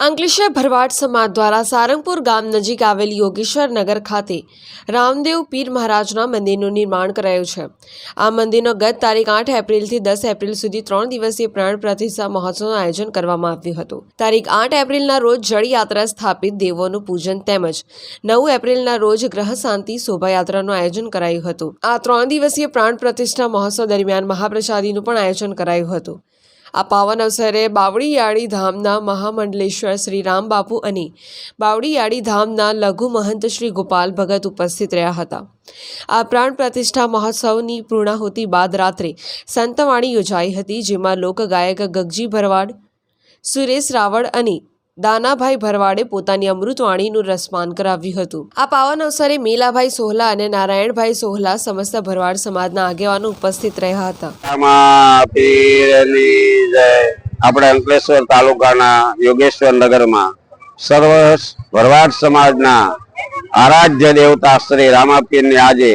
અંકલેશ્વર ભરવાડ સમાજ દ્વારા સારંગપુર ગામ નજીક આવેલ યોગેશ્વર નગર ખાતે રામદેવ પીર મહારાજના મંદિરનું નિર્માણ કરાયું છે. આ મંદિરનો ગત તારીખ આઠ એપ્રિલથી દસ એપ્રિલ સુધી ત્રણ દિવસીય પ્રાણ પ્રતિષ્ઠા મહોત્સવનું આયોજન કરવામાં આવ્યું હતું. તારીખ આઠ એપ્રિલના રોજ જળયાત્રા સ્થાપિત દેવોનું પૂજન તેમજ નવ એપ્રિલના રોજ ગ્રહ શાંતિ શોભાયાત્રાનું આયોજન કરાયું હતું. આ ત્રણ દિવસીય પ્રાણ પ્રતિષ્ઠા મહોત્સવ દરમિયાન મહાપ્રસાદીનું પણ આયોજન કરાયું હતું. આ પાવન અવસરે બાવળીયાળી ધામના મહામંડલેશ્વર શ્રી રામબાપુ અને બાવળીયાળી ધામના લઘુ મહંત શ્રી ગોપાલ ભગત ઉપસ્થિત રહ્યા હતા. આ પ્રાણ પ્રતિષ્ઠા મહોત્સવની પૂર્ણાહુતિ બાદ રાત્રે સંતવાણી યોજાઈ હતી, જેમાં લોકગાયક ગગજી ભરવાડ, સુરેશ રાવળ અને દાનાભાઈ ભરવાડે પોતાની અમૃતવાણીનું રસપાન કરાવ્યું હતું. આ પાવન અવસરે મેલાભાઈ સોહલા અને નારાયણભાઈ સોહલા સમસ્ત ભરવાડ સમાજના આગેવાનો ઉપસ્થિત રહ્યા હતા. આપણે અંકલેશ્વર તાલુકાના યોગેશ્વર નગરમાં સર્વ ભરવાડ સમાજના આરાધ્ય દેવતા શ્રી રામાપીરની આજે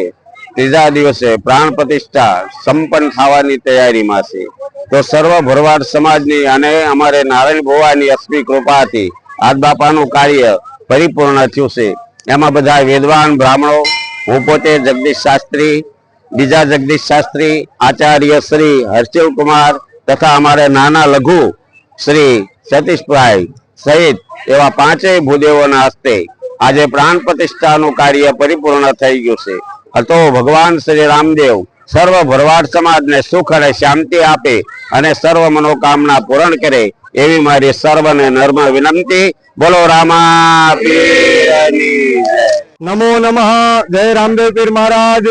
ત્રીજા દિવસે પ્રાણ પ્રતિષ્ઠા સંપન્ન થવાની તૈયારીમાં છે તો સર્વ ભરવાડ સમાજની અને અમારે નારાયણ ભોવાની અશ્મી કૃપાથી આદ બાપાનું કાર્ય પરિપૂર્ણ થયું છે. એમાં બધા વિદ્વાન બ્રાહ્મણો, હું પોતે જગદીશ શાસ્ત્રી, બીજા જગદીશ શાસ્ત્રી, આચાર્ય શ્રી હર્ષિલ કુમાર તથા અમારે નાના લઘુ શ્રી સતીશભાઈ સહિત એવા પાંચેય ભૂદેવોના હસ્તે આજે પ્રાણ પ્રતિષ્ઠાનું કાર્ય પરિપૂર્ણ થઈ ગયું છે. હતો ભગવાન શ્રી રામદેવ સર્વ ભરવાડ સમાજને સુખ અને શાંતિ આપે અને સર્વ મનોકામના પૂર્ણ કરે એવી મારી સર્વને નર્મ વિનંતી. બોલો રામા નમો નમઃ. જય રામદેવ પીર મહારાજ.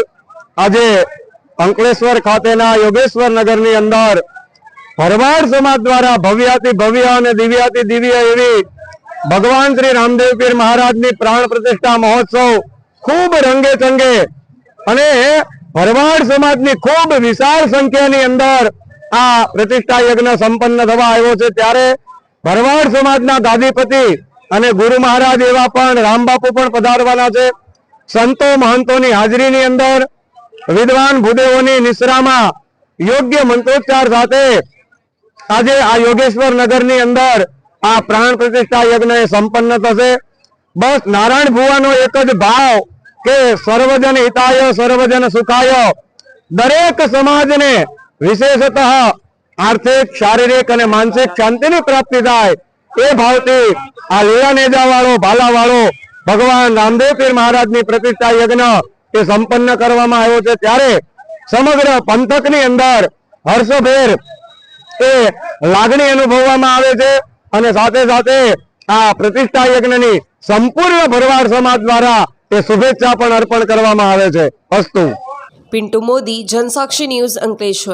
આજે અંકલેશ્વર ખાતેના યોગેશ્વર નગરની અંદર ભરવાડ સમાજ દ્વારા ભવ્યાતિ ભવ્ય અને દિવ્યાતિ દિવ્ય એવી ભગવાન શ્રી રામદેવ પીર મહારાજની પ્રાણ પ્રતિષ્ઠા મહોત્સવ ખૂબ રંગે ચંગે અને ભરવાડ સમાજની ખૂબ વિશાળ સંખ્યાની અંદર આ પ્રતિષ્ઠા યજ્ઞ સંપન્ન થવા આવ્યો છે. ત્યારે ભરવાડ સમાજના દાદીપતિ અને ગુરુ મહારાજ એવા પણ રામબાપુ પણ પધારવાના છે. સંતો મહંતોની હાજરીની અંદર વિદ્વાન ભૂદેવોની નિશ્રામાં યોગ્ય મંત્રોચ્ચાર સાથે આજે આ યોગેશ્વર નગરની અંદર આ પ્રાણ પ્રતિષ્ઠા યજ્ઞ સંપન્ન થશે. બસ નારાયણ ભુવાનો એક જ ભાવ કે સર્વજન હિતાય, સર્વજન સુખાય. દરેક સમાજને વિશેષતઃ આર્થિક, શારીરિક અને માનસિક શાંતિની પ્રાપ્તિ થાય. એ ભાવથી આ લીલા વાળો ભાલા વાળો ભગવાન રામદેવ પીર મહારાજની પ્રતિષ્ઠા યજ્ઞ એ સંપન્ન કરવામાં આવ્યો છે. ત્યારે સમગ્ર પંથકની અંદર હર્ષભેર એ લાગણી અનુભવવામાં આવે છે અને સાથે સાથે આ પ્રતિષ્ઠા યજ્ઞની સંપૂર્ણ ભરવાડ સમાજ દ્વારા એ શુભેચ્છા પણ અર્પણ કરવામાં આવે છે. અસ્તુ. પિન્ટુ મોદી જનસાક્ષી ન્યૂઝ અંકલેશ્વર.